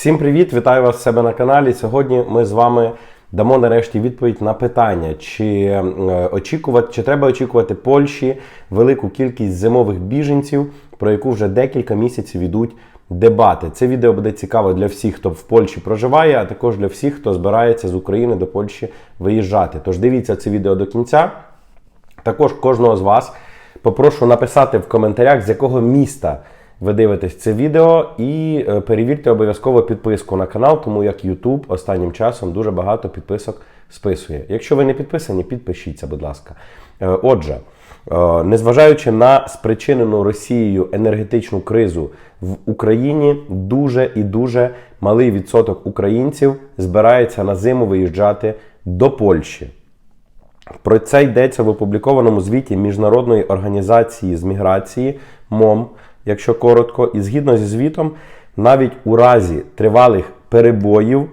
Всім привіт! Вітаю вас в себе на каналі. Сьогодні ми з вами дамо нарешті відповідь на питання, чи е, очікувати, чи треба очікувати Польщі велику кількість зимових біженців, про яку вже декілька місяців ідуть дебати. Це відео буде цікаво для всіх, хто в Польщі проживає, а також для всіх, хто збирається з України до Польщі виїжджати. Тож дивіться це відео до кінця. Також кожного з вас попрошу написати в коментарях, з якого міста ви дивитесь це відео, і е, перевірте обов'язково підписку на канал, тому як YouTube останнім часом дуже багато підписок списує. Якщо ви не підписані, підпишіться, будь ласка. Е, Отже, е, незважаючи на спричинену Росією енергетичну кризу в Україні, дуже і дуже малий відсоток українців збирається на зиму виїжджати до Польщі. Про це йдеться в опублікованому звіті Міжнародної організації з міграції МОМ, якщо коротко, і згідно зі звітом, навіть у разі тривалих перебоїв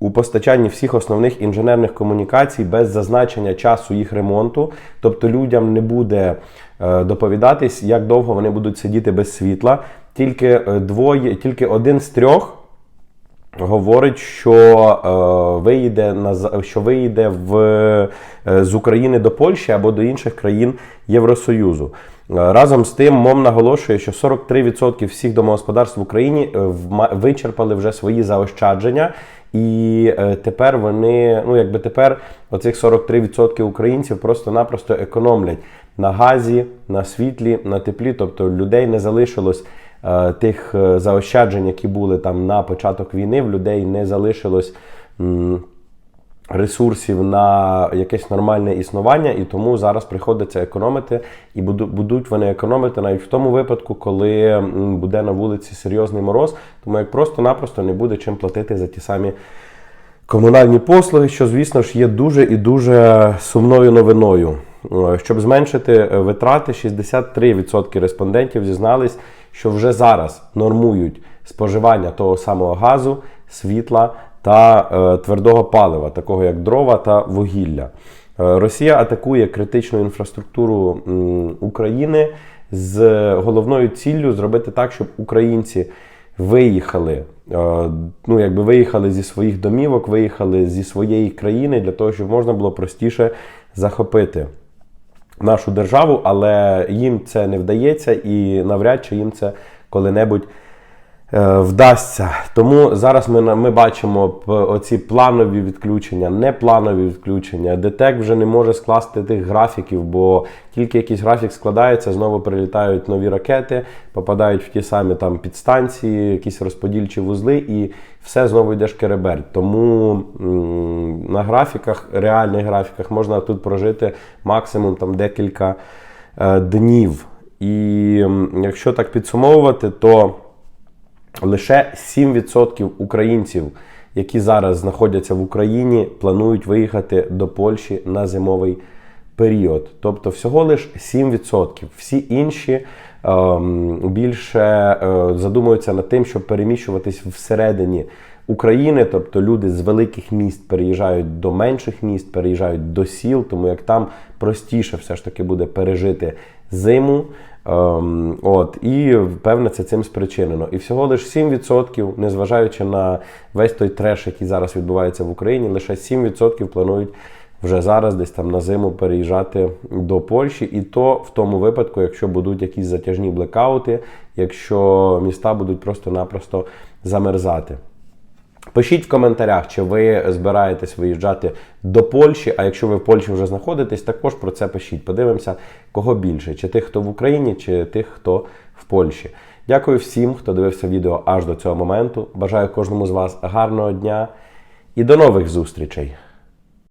у постачанні всіх основних інженерних комунікацій без зазначення часу їх ремонту, тобто людям не буде е, доповідатись, як довго вони будуть сидіти без світла. Тільки е, двоє, тільки один з трьох говорить, що е, виїде на що виїде в, е, з України до Польщі або до інших країн Євросоюзу. Е, Разом з тим, МОМ наголошує, що 43% всіх домогосподарств в Україні е, вичерпали вже свої заощадження, і тепер вони, ну якби тепер оцих 43% українців просто-напросто економлять на газі, на світлі, на теплі. Тобто людей не залишилось тих е, заощаджень, які були там на початок війни, в людей не залишилось. Ресурсів на якесь нормальне існування, і тому зараз приходиться економити, і будуть вони економити навіть в тому випадку, коли буде на вулиці серйозний мороз, тому як просто-напросто не буде чим платити за ті самі комунальні послуги, що, звісно ж, є дуже і дуже сумною новиною. Е, Щоб зменшити е, витрати, 63% респондентів зізнались, що вже зараз нормують споживання того самого газу, світла та е, твердого палива, такого як дрова та вугілля. Е, Росія атакує критичну інфраструктуру м, України з головною ціллю зробити так, щоб українці виїхали, е, ну якби виїхали зі своїх домівок, виїхали зі своєї країни для того, щоб можна було простіше захопити нашу державу, але їм це не вдається і навряд чи їм це коли-небудь вдасться. Тому зараз ми, ми бачимо оці планові відключення, непланові відключення. ДТЕК вже не може скласти тих графіків, бо тільки якийсь графік складається, знову прилітають нові ракети, попадають в ті самі там підстанції, якісь розподільчі вузли, і все знову йде шкереберть. Тому на графіках, реальних графіках, можна тут прожити максимум там декілька е, днів. І якщо так підсумовувати, то лише 7% українців, які зараз знаходяться в Україні, планують виїхати до Польщі на зимовий період. Тобто всього лише 7%. Всі інші ем, більше е, задумуються над тим, щоб переміщуватись всередині України, тобто люди з великих міст переїжджають до менших міст, переїжджають до сіл, тому як там простіше все ж таки буде пережити зиму. Ем, от, і певне це цим спричинено. І всього лише 7%, незважаючи на весь той треш, який зараз відбувається в Україні, лише 7% планують вже зараз десь там на зиму переїжджати до Польщі, і то в тому випадку, якщо будуть якісь затяжні блекаути, якщо міста будуть просто-напросто замерзати. Пишіть в коментарях, чи ви збираєтесь виїжджати до Польщі. А якщо ви в Польщі вже знаходитесь, також про це пишіть. Подивимося, кого більше: чи тих, хто в Україні, чи тих, хто в Польщі. Дякую всім, хто дивився відео аж до цього моменту. Бажаю кожному з вас гарного дня і до нових зустрічей!